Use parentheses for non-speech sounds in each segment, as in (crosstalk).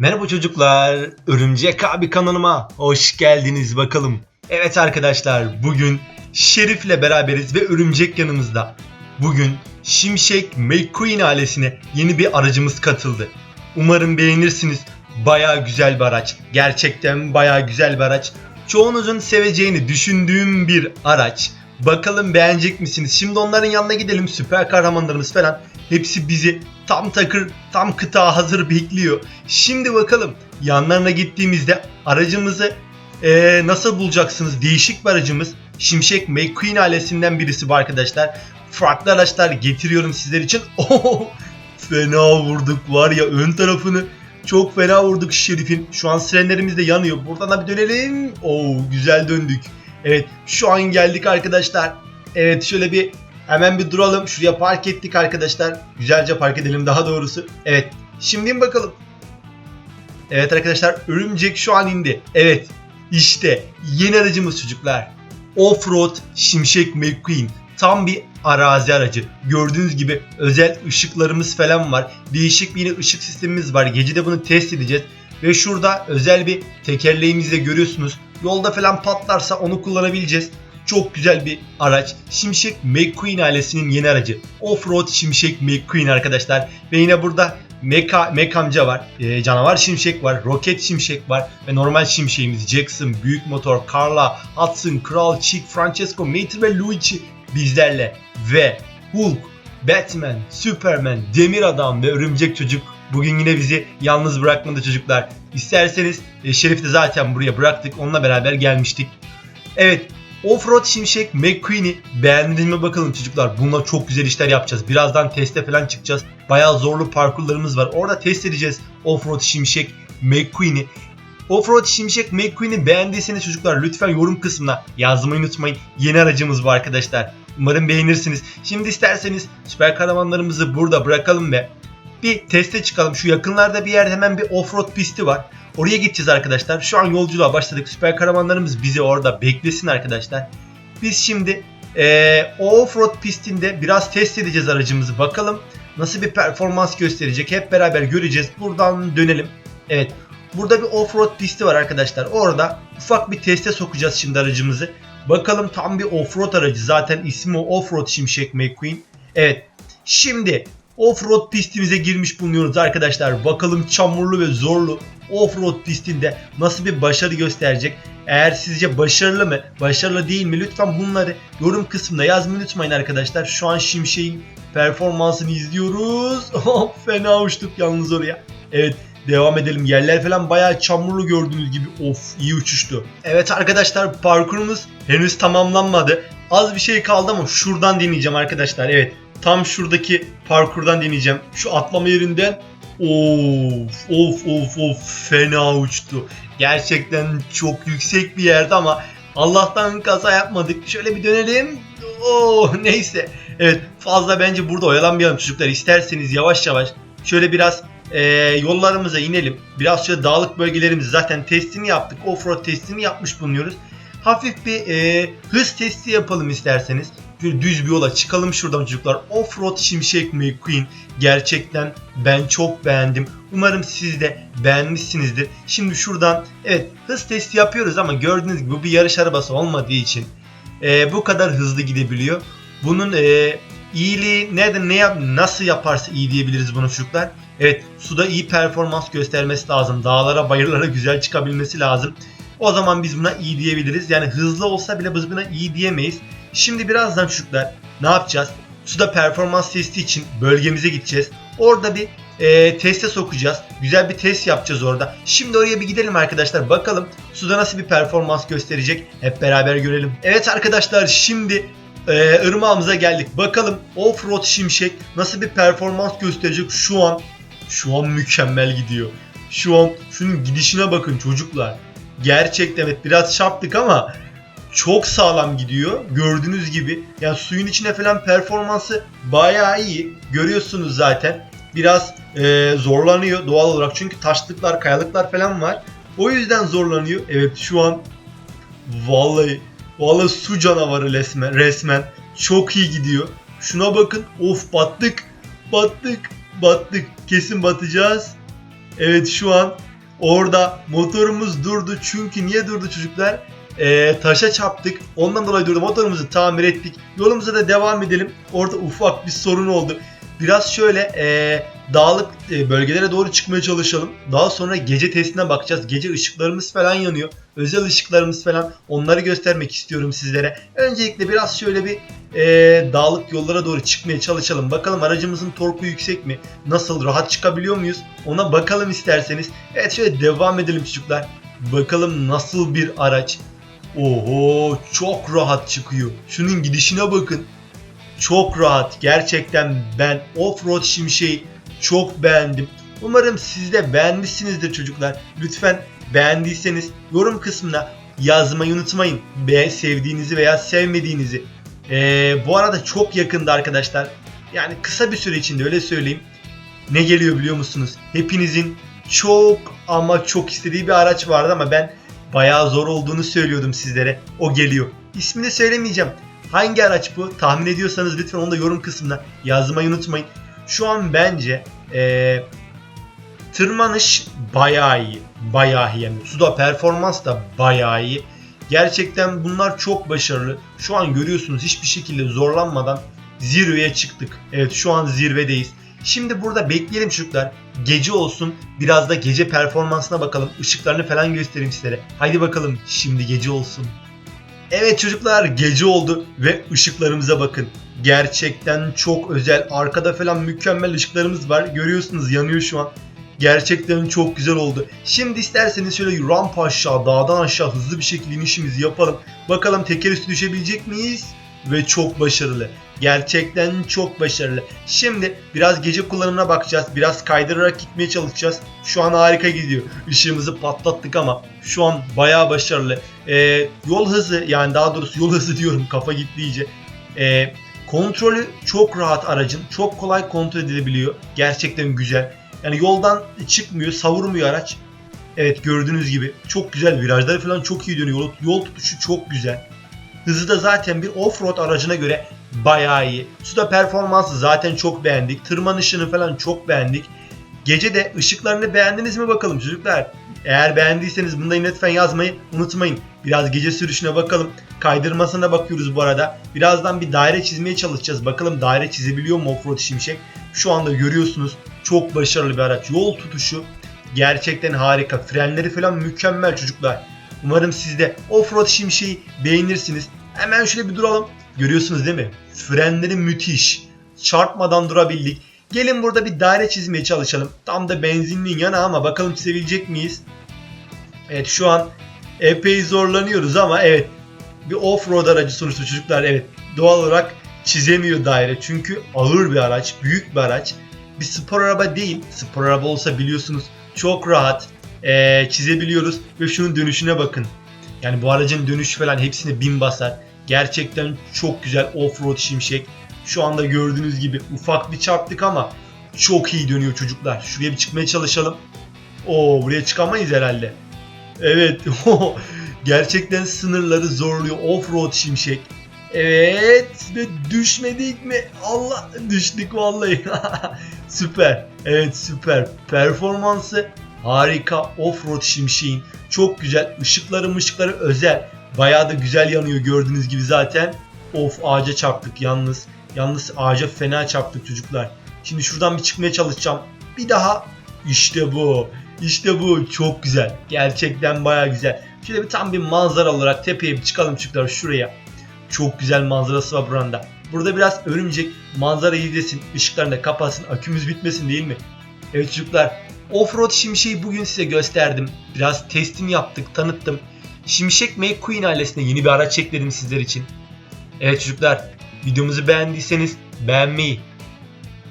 Merhaba çocuklar, Örümcek abi kanalıma hoş geldiniz bakalım. Evet arkadaşlar, bugün Şerif'le beraberiz ve Örümcek yanımızda. Bugün Şimşek McQueen ailesine yeni bir aracımız katıldı. Umarım beğenirsiniz. Baya güzel bir araç. Gerçekten baya güzel bir araç. Çoğunuzun seveceğini düşündüğüm bir araç. Bakalım beğenecek misiniz? Şimdi onların yanına gidelim. Süper kahramanlarımız falan. Hepsi bizi tam takır, tam kıta hazır bekliyor. Şimdi bakalım yanlarına gittiğimizde aracımızı eee, nasıl bulacaksınız? Değişik bir aracımız. Şimşek McQueen ailesinden birisi bu arkadaşlar. Farklı araçlar getiriyorum sizler için. (laughs) Oh, fena vurduk var ya ön tarafını. Çok fena vurduk Şerif'in. Şu an sirenlerimiz de yanıyor. Buradan da bir dönelim. Oo güzel döndük. Evet şu an geldik arkadaşlar. Evet şöyle bir hemen bir duralım. Şuraya park ettik arkadaşlar. Güzelce park edelim daha doğrusu. Evet şimdi bakalım. Evet arkadaşlar örümcek şu an indi. Evet işte yeni aracımız çocuklar. Offroad Şimşek McQueen. Tam bir arazi aracı. Gördüğünüz gibi özel ışıklarımız falan var. Değişik bir yine ışık sistemimiz var. Gece de bunu test edeceğiz. Ve şurada özel bir tekerleğimizi de görüyorsunuz. Yolda falan patlarsa onu kullanabileceğiz. Çok güzel bir araç. Şimşek McQueen ailesinin yeni aracı. Offroad Şimşek McQueen arkadaşlar. Ve yine burada Meka, Mek amca var. Ee, canavar Şimşek var. Roket Şimşek var. Ve normal Şimşek'imiz Jackson, Büyük Motor, Carla, Hudson, Kral, Chick, Francesco, Mater ve Luigi bizlerle. Ve Hulk, Batman, Superman, Demir Adam ve Örümcek Çocuk bugün yine bizi yalnız bırakmadı çocuklar. İsterseniz e, Şerif'i de zaten buraya bıraktık. Onunla beraber gelmiştik. Evet Offroad Şimşek McQueen'i beğendiniz mi bakalım çocuklar. Bununla çok güzel işler yapacağız. Birazdan teste falan çıkacağız. Bayağı zorlu parkurlarımız var. Orada test edeceğiz Offroad Şimşek McQueen'i. Offroad Şimşek McQueen'i beğendiyseniz çocuklar lütfen yorum kısmına yazmayı unutmayın. Yeni aracımız bu arkadaşlar. Umarım beğenirsiniz. Şimdi isterseniz süper kahramanlarımızı burada bırakalım ve bir teste çıkalım. Şu yakınlarda bir yerde hemen bir offroad pisti var. Oraya gideceğiz arkadaşlar. Şu an yolculuğa başladık. Süper kahramanlarımız bizi orada beklesin arkadaşlar. Biz şimdi o offroad pistinde biraz test edeceğiz aracımızı. Bakalım nasıl bir performans gösterecek. Hep beraber göreceğiz. Buradan dönelim. Evet. Burada bir offroad pisti var arkadaşlar. Orada ufak bir teste sokacağız şimdi aracımızı. Bakalım tam bir offroad aracı. Zaten ismi offroad Şimşek McQueen. Evet. Şimdi offroad pistimize girmiş bulunuyoruz arkadaşlar. Bakalım çamurlu ve zorlu offroad pistinde nasıl bir başarı gösterecek? Eğer sizce başarılı mı, başarılı değil mi? Lütfen bunları yorum kısmında yazmayı unutmayın arkadaşlar. Şu an Şimşek'in performansını izliyoruz. (laughs) Fena uçtuk yalnız oraya. Evet devam edelim. Yerler falan bayağı çamurlu gördüğünüz gibi. Of iyi uçuştu. Evet arkadaşlar parkurumuz henüz tamamlanmadı. Az bir şey kaldı ama şuradan deneyeceğim arkadaşlar. Evet tam şuradaki parkurdan deneyeceğim. Şu atlama yerinden Of of of of fena uçtu. Gerçekten çok yüksek bir yerde ama Allah'tan kaza yapmadık. Şöyle bir dönelim. Oh (laughs) neyse. Evet fazla bence burada oyalanmayalım çocuklar. İsterseniz yavaş yavaş şöyle biraz e, yollarımıza inelim. Biraz şöyle dağlık bölgelerimizi zaten testini yaptık. Offroad testini yapmış bulunuyoruz. Hafif bir e, hız testi yapalım isterseniz. Şöyle düz bir yola çıkalım şuradan çocuklar. Offroad Şimşek McQueen gerçekten ben çok beğendim. Umarım siz de beğenmişsinizdir. Şimdi şuradan evet hız testi yapıyoruz ama gördüğünüz gibi bu bir yarış arabası olmadığı için e, bu kadar hızlı gidebiliyor. Bunun e, iyiliği nerede ne yap nasıl yaparsa iyi diyebiliriz bunu çocuklar. Evet suda iyi performans göstermesi lazım. Dağlara bayırlara güzel çıkabilmesi lazım. O zaman biz buna iyi diyebiliriz. Yani hızlı olsa bile biz buna iyi diyemeyiz. Şimdi birazdan çocuklar ne yapacağız? Suda performans testi için bölgemize gideceğiz. Orada bir e, teste sokacağız. Güzel bir test yapacağız orada. Şimdi oraya bir gidelim arkadaşlar. Bakalım suda nasıl bir performans gösterecek. Hep beraber görelim. Evet arkadaşlar şimdi e, ırmağımıza geldik. Bakalım Offroad Şimşek nasıl bir performans gösterecek şu an. Şu an mükemmel gidiyor. Şu an şunun gidişine bakın çocuklar. Gerçekten evet biraz çarptık ama çok sağlam gidiyor. Gördüğünüz gibi. Yani suyun içine falan performansı bayağı iyi. Görüyorsunuz zaten. Biraz e, zorlanıyor doğal olarak. Çünkü taşlıklar, kayalıklar falan var. O yüzden zorlanıyor. Evet şu an vallahi vallahi su canavarı resmen. resmen. Çok iyi gidiyor. Şuna bakın. Of battık. Battık. Battık. Kesin batacağız. Evet şu an Orada motorumuz durdu çünkü niye durdu çocuklar? Ee, taşa çarptık. Ondan dolayı durdu. Motorumuzu tamir ettik. Yolumuza da devam edelim. Orada ufak bir sorun oldu. Biraz şöyle ee, dağlık ee, bölgelere doğru çıkmaya çalışalım. Daha sonra gece testine bakacağız. Gece ışıklarımız falan yanıyor. Özel ışıklarımız falan. Onları göstermek istiyorum sizlere. Öncelikle biraz şöyle bir ee, dağlık yollara doğru çıkmaya çalışalım. Bakalım aracımızın torku yüksek mi? Nasıl rahat çıkabiliyor muyuz? Ona bakalım isterseniz. Evet şöyle devam edelim çocuklar. Bakalım nasıl bir araç. Oho çok rahat çıkıyor. Şunun gidişine bakın. Çok rahat. Gerçekten ben Offroad Şimşek'i çok beğendim. Umarım siz de beğenmişsinizdir çocuklar. Lütfen beğendiyseniz yorum kısmına yazmayı unutmayın. Be sevdiğinizi veya sevmediğinizi. Ee, bu arada çok yakında arkadaşlar. Yani kısa bir süre içinde öyle söyleyeyim. Ne geliyor biliyor musunuz? Hepinizin çok ama çok istediği bir araç vardı ama ben bayağı zor olduğunu söylüyordum sizlere. O geliyor. İsmini söylemeyeceğim. Hangi araç bu? Tahmin ediyorsanız lütfen onu da yorum kısmına yazmayı unutmayın. Şu an bence ee, tırmanış bayağı iyi. Bayağı iyi yani. Suda performans da bayağı iyi. Gerçekten bunlar çok başarılı. Şu an görüyorsunuz hiçbir şekilde zorlanmadan zirveye çıktık. Evet şu an zirvedeyiz. Şimdi burada bekleyelim çocuklar. Gece olsun. Biraz da gece performansına bakalım. Işıklarını falan göstereyim sizlere. Haydi bakalım şimdi gece olsun. Evet çocuklar gece oldu ve ışıklarımıza bakın. Gerçekten çok özel. Arkada falan mükemmel ışıklarımız var. Görüyorsunuz yanıyor şu an. Gerçekten çok güzel oldu. Şimdi isterseniz şöyle rampa aşağı, dağdan aşağı hızlı bir şekilde inişimizi yapalım. Bakalım teker üstü düşebilecek miyiz? Ve çok başarılı. Gerçekten çok başarılı. Şimdi biraz gece kullanımına bakacağız. Biraz kaydırarak gitmeye çalışacağız. Şu an harika gidiyor. Işığımızı patlattık ama şu an bayağı başarılı. Ee, yol hızı yani daha doğrusu yol hızı diyorum kafa gitti iyice. Ee, kontrolü çok rahat aracın. Çok kolay kontrol edilebiliyor. Gerçekten güzel. Yani yoldan çıkmıyor, savurmuyor araç. Evet gördüğünüz gibi çok güzel virajları falan çok iyi dönüyor. Yol, yol tutuşu çok güzel. Hızı da zaten bir off-road aracına göre bayağı iyi. Suda performansı zaten çok beğendik. Tırmanışını falan çok beğendik. Gece de ışıklarını beğendiniz mi bakalım çocuklar? Eğer beğendiyseniz da lütfen yazmayı unutmayın. Biraz gece sürüşüne bakalım. Kaydırmasına bakıyoruz bu arada. Birazdan bir daire çizmeye çalışacağız. Bakalım daire çizebiliyor mu Offroad Şimşek? Şu anda görüyorsunuz. Çok başarılı bir araç. Yol tutuşu gerçekten harika. Frenleri falan mükemmel çocuklar. Umarım siz de Offroad Şimşek'i beğenirsiniz. Hemen şöyle bir duralım. Görüyorsunuz değil mi? Frenleri müthiş. Çarpmadan durabildik. Gelin burada bir daire çizmeye çalışalım. Tam da benzinliğin yana ama bakalım çizebilecek miyiz? Evet şu an epey zorlanıyoruz ama evet bir off-road aracı sonuçta çocuklar evet doğal olarak çizemiyor daire. Çünkü ağır bir araç, büyük bir araç. Bir spor araba değil. Spor araba olsa biliyorsunuz çok rahat ee, çizebiliyoruz ve şunun dönüşüne bakın. Yani bu aracın dönüşü falan hepsine bin basar. Gerçekten çok güzel off-road şimşek. Şu anda gördüğünüz gibi ufak bir çarptık ama çok iyi dönüyor çocuklar. Şuraya bir çıkmaya çalışalım. Oo buraya çıkamayız herhalde. Evet. (laughs) Gerçekten sınırları zorluyor off-road şimşek. Evet ve düşmedik mi? Allah düştük vallahi. (laughs) süper. Evet süper. Performansı harika off-road şimşeğin. Çok güzel. Işıkları ışıkları özel. Bayağı da güzel yanıyor gördüğünüz gibi zaten. Of ağaca çarptık yalnız. Yalnız ağaca fena çarptık çocuklar. Şimdi şuradan bir çıkmaya çalışacağım. Bir daha. İşte bu. İşte bu. Çok güzel. Gerçekten baya güzel. Şöyle bir tam bir manzara olarak tepeye bir çıkalım çocuklar şuraya. Çok güzel manzarası var buranda. Burada biraz örümcek manzarayı izlesin. ışıklarını da kapatsın. Akümüz bitmesin değil mi? Evet çocuklar. Offroad Şimşek'i bugün size gösterdim. Biraz testini yaptık, tanıttım. Şimşek McQueen ailesine yeni bir araç ekledim sizler için. Evet çocuklar, videomuzu beğendiyseniz beğenmeyi,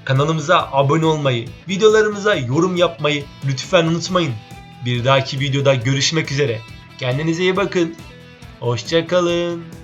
kanalımıza abone olmayı, videolarımıza yorum yapmayı lütfen unutmayın. Bir dahaki videoda görüşmek üzere. Kendinize iyi bakın. Hoşçakalın.